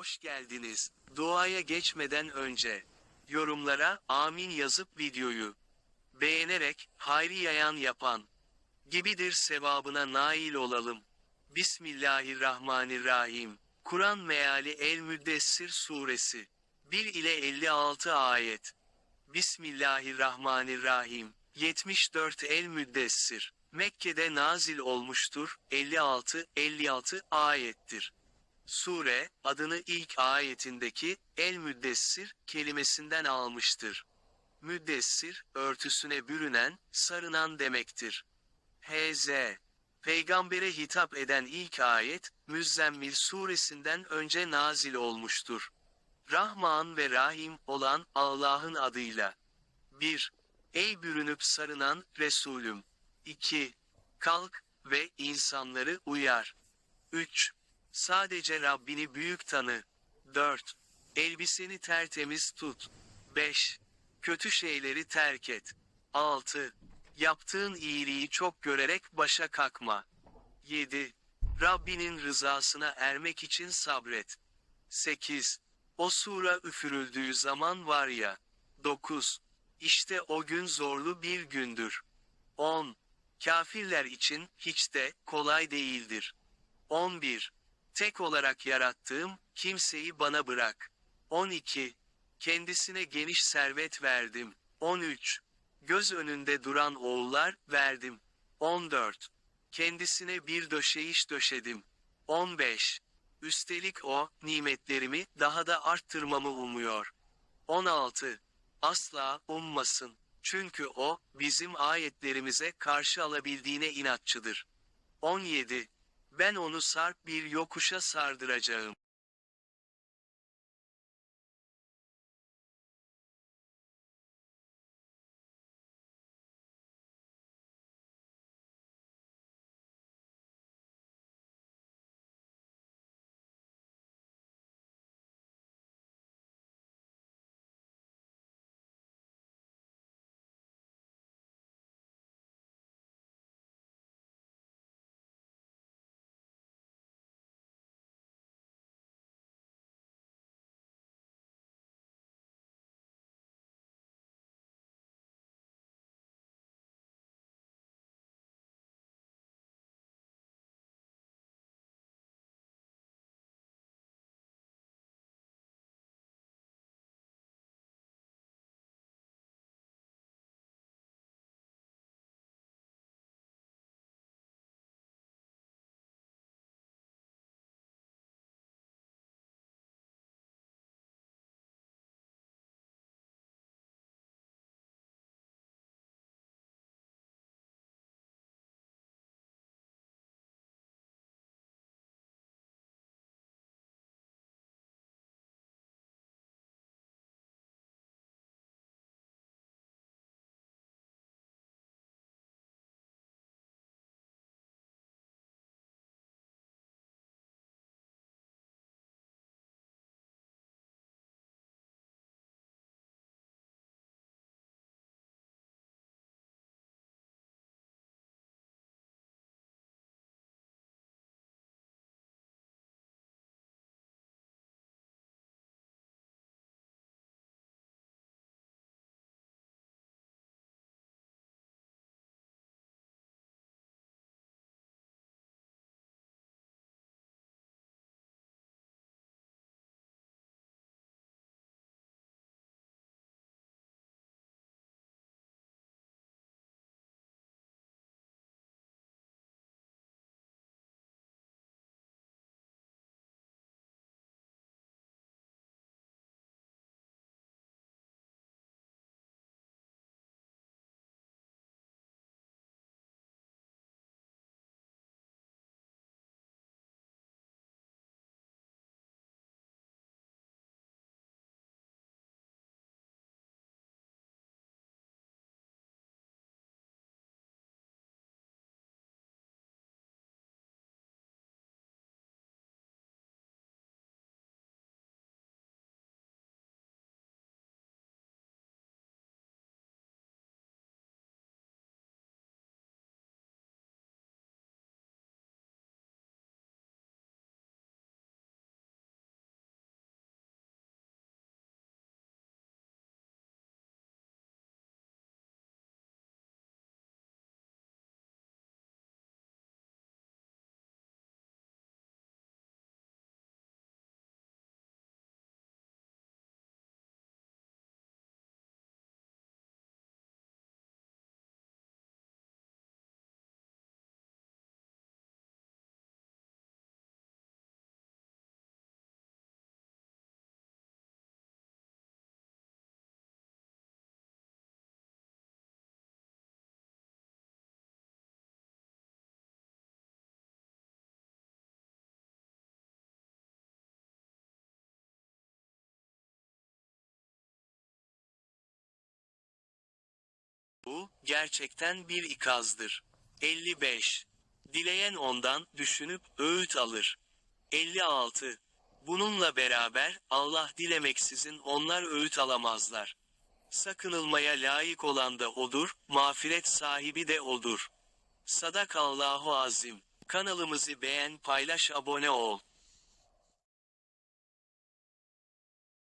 hoş geldiniz. Duaya geçmeden önce yorumlara amin yazıp videoyu beğenerek hayri yayan yapan gibidir sevabına nail olalım. Bismillahirrahmanirrahim. Kur'an meali El Müddessir suresi 1 ile 56 ayet. Bismillahirrahmanirrahim. 74 El Müddessir. Mekke'de nazil olmuştur. 56-56 ayettir. Sure, adını ilk ayetindeki El Müddessir kelimesinden almıştır. Müddessir, örtüsüne bürünen, sarınan demektir. H.Z. Peygambere hitap eden ilk ayet, Müzzemmil suresinden önce nazil olmuştur. Rahman ve Rahim olan Allah'ın adıyla. 1. Ey bürünüp sarınan Resulüm. 2. Kalk ve insanları uyar. 3. Sadece Rabbini büyük tanı. 4. Elbiseni tertemiz tut. 5. Kötü şeyleri terk et. 6. Yaptığın iyiliği çok görerek başa kalkma. 7. Rabbinin rızasına ermek için sabret. 8. O sura üfürüldüğü zaman var ya. 9. İşte o gün zorlu bir gündür. 10. Kafirler için hiç de kolay değildir. 11. Tek olarak yarattığım kimseyi bana bırak. 12. Kendisine geniş servet verdim. 13. Göz önünde duran oğullar verdim. 14. Kendisine bir döşeyiş döşedim. 15. Üstelik o, nimetlerimi daha da arttırmamı umuyor. 16. Asla ummasın. Çünkü o, bizim ayetlerimize karşı alabildiğine inatçıdır. 17. Ben onu sarp bir yokuşa sardıracağım. Bu, gerçekten bir ikazdır. 55. Dileyen ondan, düşünüp, öğüt alır. 56. Bununla beraber, Allah dilemeksizin onlar öğüt alamazlar. Sakınılmaya layık olan da odur, mağfiret sahibi de odur. Sadakallahu azim. Kanalımızı beğen, paylaş, abone ol.